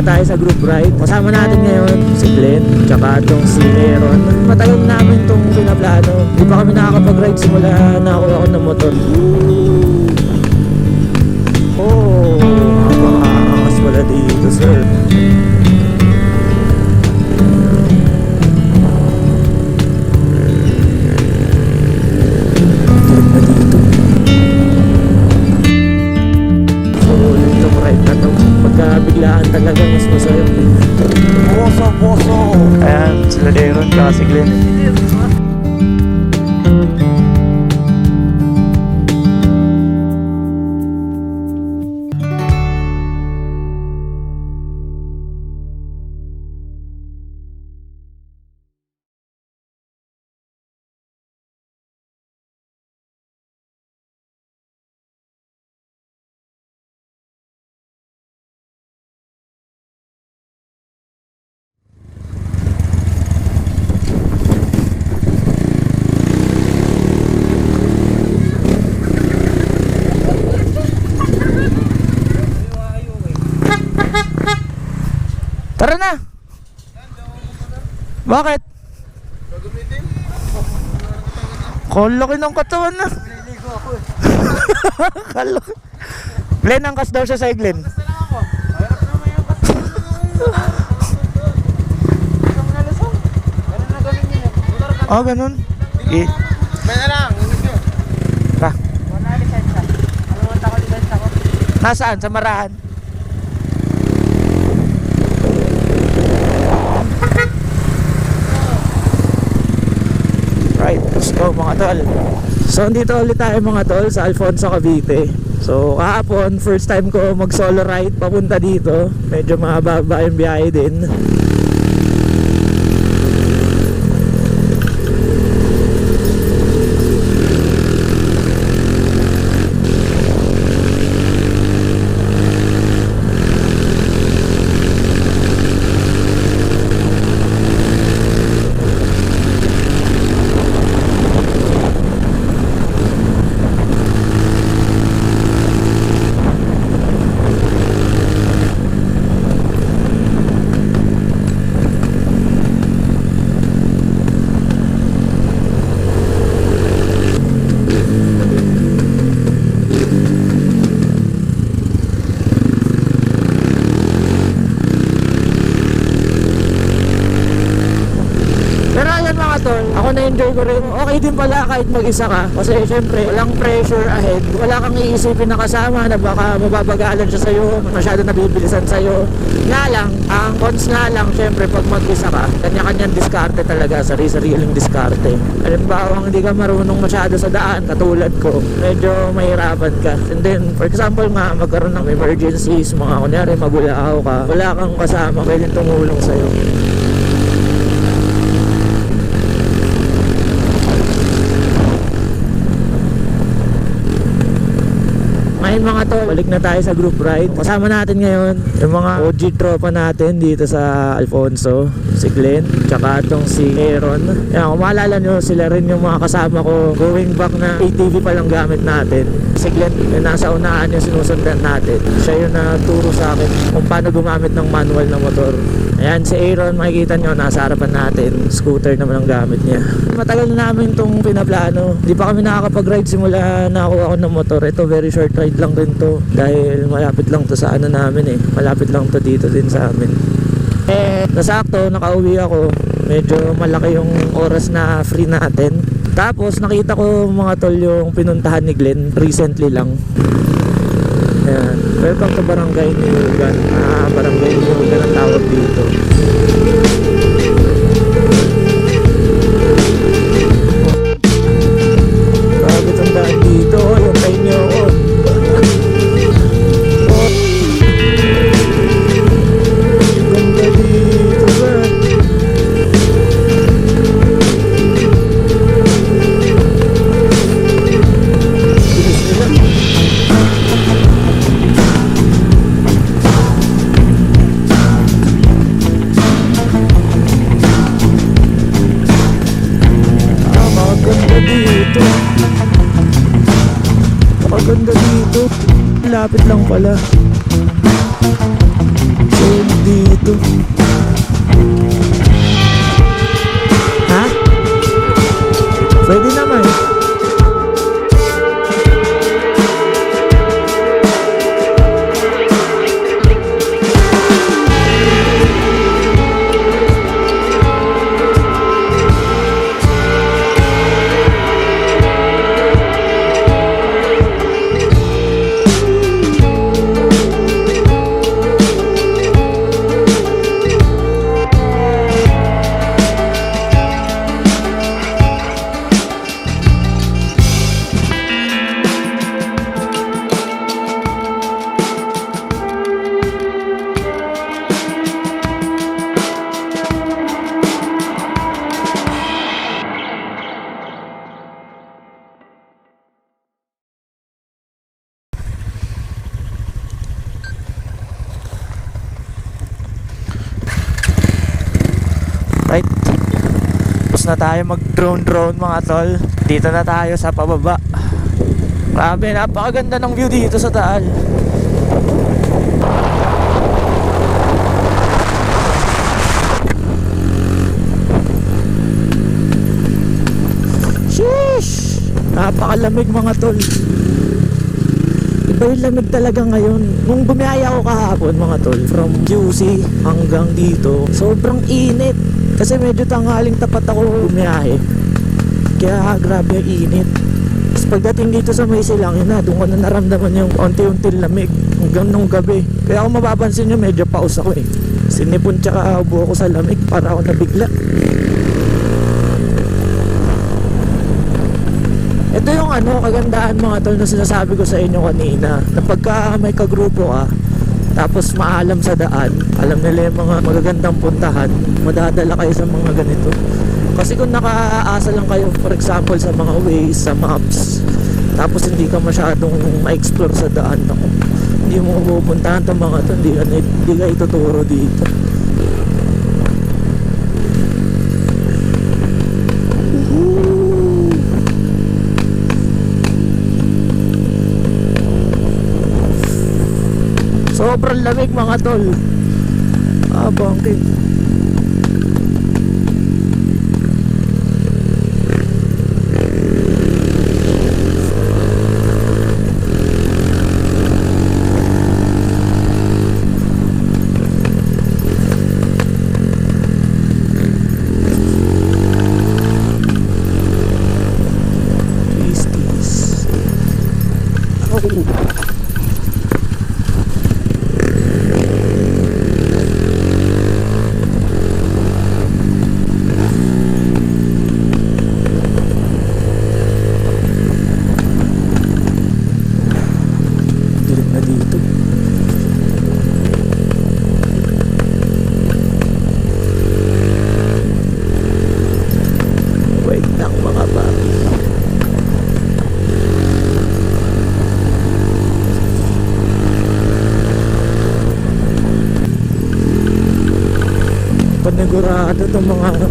na tayo sa group ride. Kasama natin ngayon si Glenn, tsaka itong si Aaron. Matagal namin itong pinaplano. Di pa kami nakakapag-ride simula na ako ako ng motor. Oh, Tara na! Bakit? Kalaki ng katawan na. Kalaki. Glenn, angkas daw siya sa Glenn. Oh, ganun. Eh, na lang, ingat nyo. pa. Wala lisensya. Alimutan ko lisensya ko. Nasaan? Sa Marahan? Right, let's go mga tol. So, dito ulit tayo mga tol sa Alfonso Cavite. So, kahapon, first time ko mag solo ride papunta dito. Medyo mahaba yung biyahe din. Pero ayan mga tol, ako na-enjoy ko rin. Okay din pala kahit mag-isa ka. Kasi syempre, walang pressure ahead. Wala kang iisipin na kasama na baka mababagalan siya sa'yo, masyado nabibilisan sa'yo. Nga lang, ang cons nga lang, syempre pag mag-isa ka, kanya-kanyang diskarte talaga, sarili-sariling diskarte. Halimbawa, hindi ka marunong masyado sa daan, katulad ko, medyo mahirapan ka. And then, for example nga, magkaroon ng emergencies, mga kunyari, magulaaw ka, wala kang kasama, pwedeng tumulong sa'yo. Ngayon mga tol, balik na tayo sa group ride. Kasama natin ngayon yung mga OG tropa natin dito sa Alfonso. Si Glenn, tsaka itong si Aaron. Yan, kung maalala nyo, sila rin yung mga kasama ko going back na ATV pa lang gamit natin. Si Glenn, yung nasa unahan yung sinusundan natin. Siya yung naturo sa akin kung paano gumamit ng manual na motor. Ayan, si Aaron, makikita nyo, nasa harapan natin. Scooter naman ang gamit niya. Matagal na namin itong pinaplano. Hindi pa kami nakakapag-ride simula na ako ako ng motor. Ito, very short ride lang rin to. Dahil malapit lang to sa ano namin eh. Malapit lang to dito din sa amin. Eh, nasakto, nakauwi ako. Medyo malaki yung oras na free natin. Tapos nakita ko mga tol yung pinuntahan ni Glenn recently lang. Ayan. Welcome to Barangay Nilugan. Ah, Barangay Nilugan ang tawag dito. Dito. Ha? Right. Tapos na tayo mag drone drone mga tol. Dito na tayo sa pababa. Grabe, napakaganda ng view dito sa Taal. Sheesh! Napakalamig mga tol. Iba yung lamig talaga ngayon. Nung bumiyaya ako kahapon mga tol, from QC hanggang dito, sobrang init. Kasi medyo tanghaling tapat ako bumiyahe. Kaya grabe yung init. Tapos pagdating dito sa may silang, na, doon ko na naramdaman yung unti-unti lamig hanggang nung gabi. Kaya kung mapapansin nyo, medyo paus ako eh. Sinipon tsaka ubo ako sa lamig para ako nabigla. Ito yung ano, kagandahan mga tol na sinasabi ko sa inyo kanina na pagka may kagrupo ka tapos maalam sa daan alam nila yung mga magagandang puntahan madadala kayo sa mga ganito. Kasi kung nakaaasa lang kayo for example sa mga ways, sa maps tapos hindi ka masyadong ma-explore sa daan ako hindi mo pupuntahan itong mga to hindi hindi ka ituturo dito Lamig mga tol. Ah, bangkit. Twisties. Oh. Dilim na dito. Wait lang mga papi. Itong mga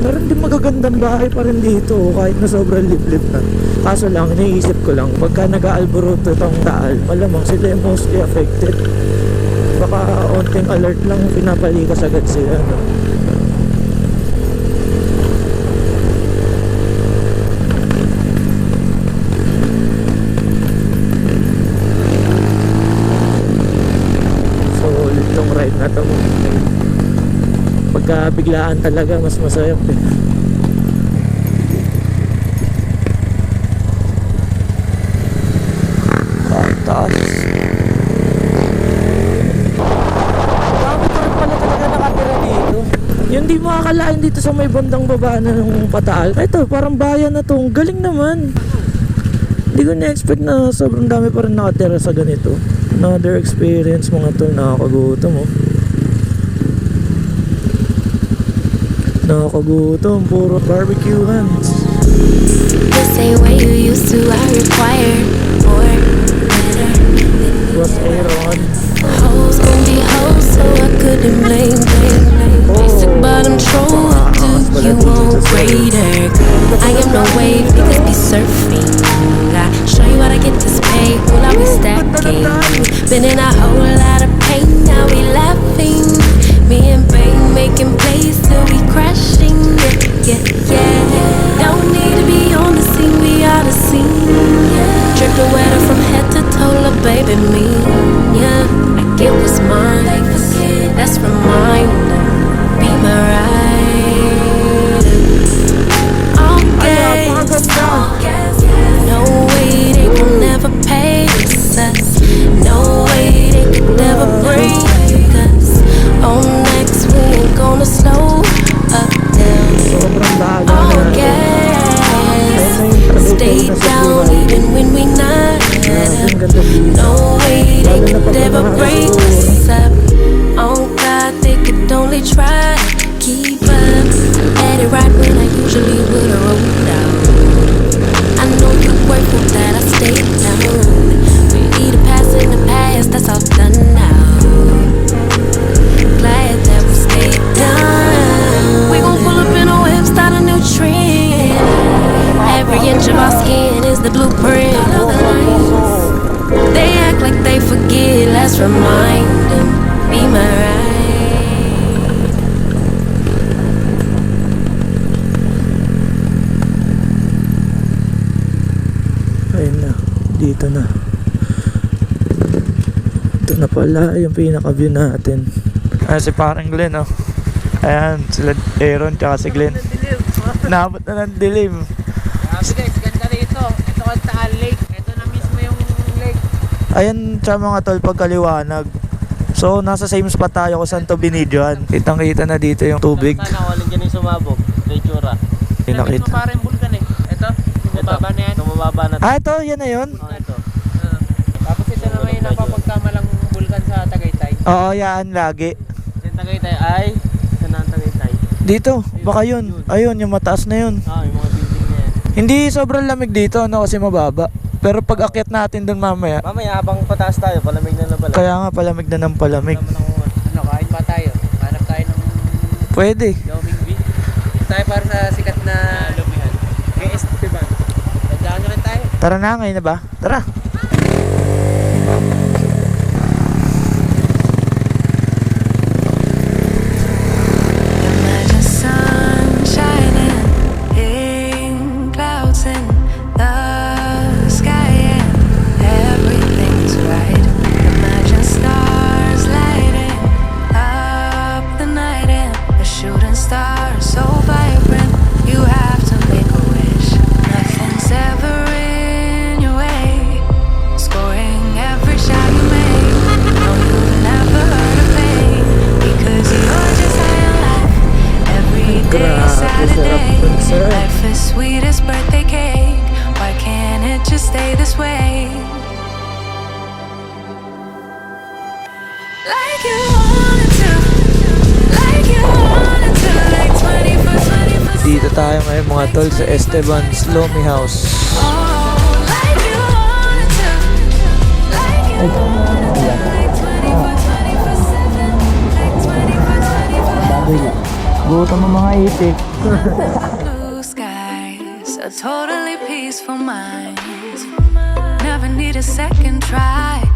Meron din magagandang bahay pa rin dito kahit na sobrang liblib na. Kaso lang, iniisip ko lang, pagka nag-aalboroto itong taal, malamang sila yung mostly affected. Baka onting alert lang, pinapalikas agad sila. No? So, itong ride na to biglaan talaga mas masaya eh. Taas. Dami pa rin pala talaga nakatira dito. Yung di makakalain dito sa may bandang baba na ng pataal. Ito, parang bayan na to. Galing naman. Hindi ko na-expect na sobrang dami pa rin nakatira sa ganito. Another experience mga to, nakakagutom oh. Nakakagutom, puro barbecue hands. The same way you used to, I require more, better. Was Aaron. Hoes gon' be hoes, so I couldn't blame. Dito na. Ito na pala yung pinaka-view natin. Ayan si parang Glenn oh. Ayan, sila Aaron tsaka si Glenn. Naabot na ng dilim. Grabe guys, ganda rito. Ito ang Taal Lake. Ito na mismo yung lake. Ayan siya mga tol pagkaliwanag. So, nasa same spot tayo kung saan to binidyoan. Kitang kita na dito yung tubig. Sana walang dyan yung sumabog. May tsura. Yung Nakita. nakita. Ito parang bulkan eh. Ito, yung mababa na yan. Mababa na. Ah, ito, yan na yun. Oh, ito. Ah. Tapos ito naman yung napapagkamalang bulkan sa Tagaytay. Oo, yan, lagi. Yung Tagaytay ay, saan ang Tagaytay? Dito, baka yun. Ayun, yung mataas na yun. Ah, yung mga building na yan. Hindi sobrang lamig dito, no, kasi mababa. Pero pag akyat natin doon mamaya, Mamaya habang pataas tayo, palamig na na pala. kaya nga palamig na ng palamig. Ano, kain pa tayo. Hanap tayo ng Pwede. Yoming Beach. Tayo para sa sikat na lumihan. KS Tiban. Tandaan nyo rin tayo. Tara na, ngayon na ba? Tara. 24, 7, like 24, 24. Gutom mo mga itik. Blue skies, a totally peaceful mind. Never need a second try.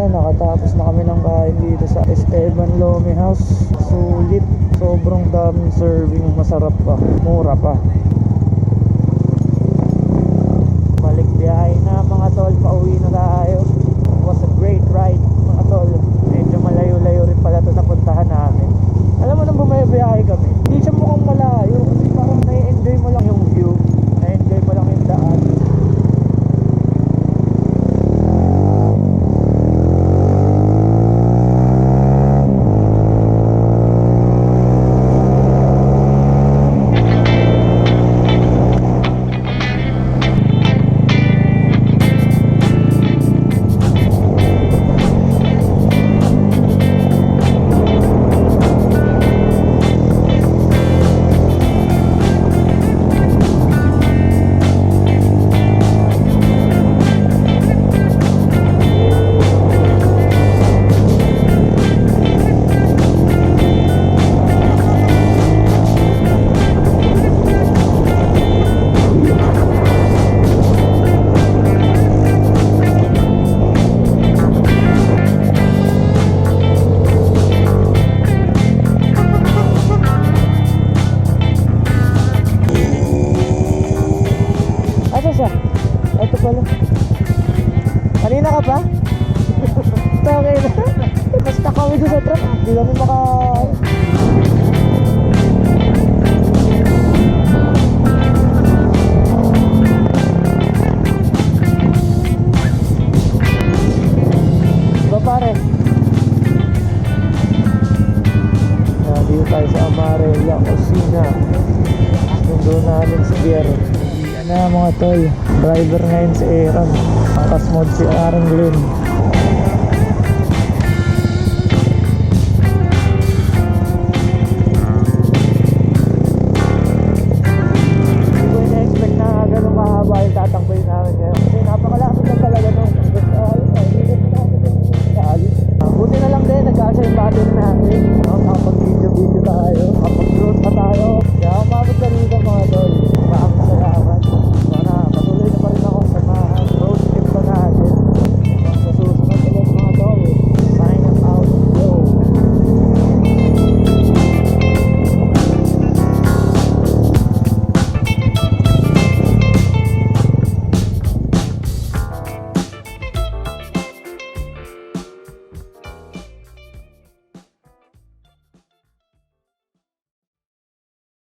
Na, nakatapos na kami ng kain dito sa Esteban Lomi House. Sulit. Sobrang daming serving. Masarap pa. Mura pa. Sa truck. Hindi kami maka... Diba pare? Kaya dito tayo sa Amarella Cocina. Sundo namin si Bier. Yan mga tol. Driver ngayon si Aaron. Ang mode si Aaron Glenn.